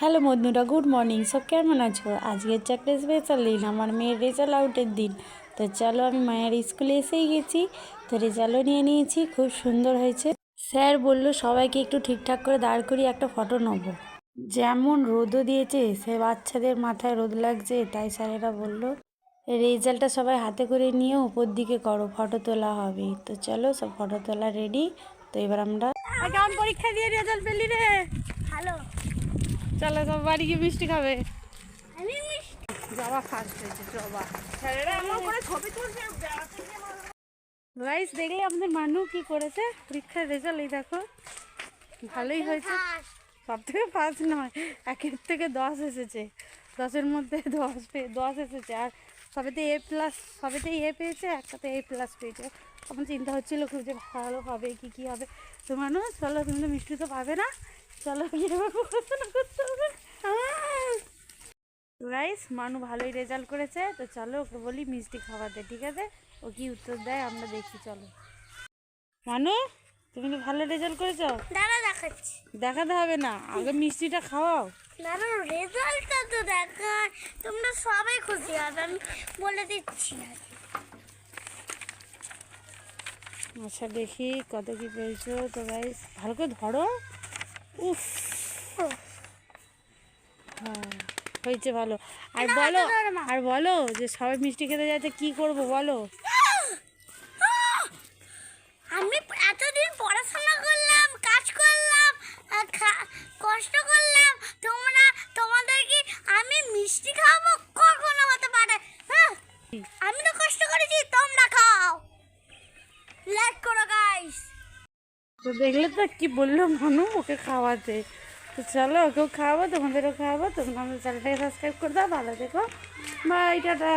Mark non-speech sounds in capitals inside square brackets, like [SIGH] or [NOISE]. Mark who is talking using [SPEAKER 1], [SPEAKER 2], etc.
[SPEAKER 1] Hello বন্ধুরা good morning. সব কেমন আছো? আজকের চাকরি স্পেশাল দিন আমার মেয়ের রেজাল্ট আউটের দিন। তো চলো আমি মায়ের স্কুলে এসেই গেছি। তো রেজাল্টও নিয়ে নিয়েছি খুব সুন্দর হয়েছে। স্যার বলল সবাইকে একটু ঠিকঠাক করে দাঁড় করিয়ে একটা ফটো নেব। যেমন রোদও দিয়েছে সে বাচ্চাদের মাথায় রোদ লাগছে তাই স্যারেরা বলল রেজাল্টটা সবাই হাতে করে নিয়ে উপর দিকে করো ফটো তোলা হবে। তো চলো সব ফটো তোলা রেডি তো এবার আমরা কেমন পরীক্ষা দিয়ে রেজাল্ট পেলি রে।
[SPEAKER 2] ভালো
[SPEAKER 1] চলো সব বাড়ি গিয়ে মিষ্টি খাবে। জবা ফার্স্ট হয়েছে জবা।
[SPEAKER 2] করে
[SPEAKER 1] গাইস দেখলে আমাদের মানু কি করেছে? পরীক্ষার রেজাল্ট এই দেখো। ভালোই হয়েছে। সব থেকে ফার্স্ট নয় একের থেকে দশ এসেছে। দশের মধ্যে [LAUGHS] দশ পেয়ে দশ এসেছে। আর সবেতে এ প্লাস সবেতেই এ পেয়েছে একটাতে এ প্লাস পেয়েছে। তখন চিন্তা হচ্ছিল খুব যে ভালো হবে কি কি হবে। তো মানুষ চলো তুমি তো মিষ্টি তো পাবে না। চলো গাইস মানু ভালোই রেজাল্ট করেছে তো চলো ওকে বলি মিষ্টি খাওয়াতে ঠিক আছে? ও কি উত্তর দেয় আমরা দেখি চলো। মানু তুমি তো ভালো রেজাল্ট করেছ?
[SPEAKER 2] দাঁড়া দেখাচ্ছি।
[SPEAKER 1] দেখাতে হবে না আগে মিষ্টিটা খাওয়াও।
[SPEAKER 2] দাঁড়া রেজাল্টটা তো দেখা তোমরা সবাই খুশি হবে আমি বলে দিচ্ছি
[SPEAKER 1] আচ্ছা দেখি কত কি পেয়েছ। তো গাইস ভালো করে ধরো। উফ। হ্যাঁ হয়েছে ভালো। আর বলো আর বলো যে সবাই মিষ্টি খেতে যাচ্ছে কি করব বলো?
[SPEAKER 2] আমি এতদিন পড়াশোনা করলাম কাজ করলাম কষ্ট করলাম তোমরা তোমাদেরকে আমি মিষ্টি খাওয়াবো? কখনো হতে পারে। হ্যাঁ আমি তো কষ্ট করেছি তোমরা খাও। লাইক করো
[SPEAKER 1] তো দেখলে তো কি বলল মানু? ওকে খাওয়াতে। তো চলো, ওকেও খাওয়াবো, তোমাদেরও খাওয়াবো তোমরা আমাদের চ্যানেলটাকে সাবস্ক্রাইব করে দাও, ভালো থেকো। Bye tata.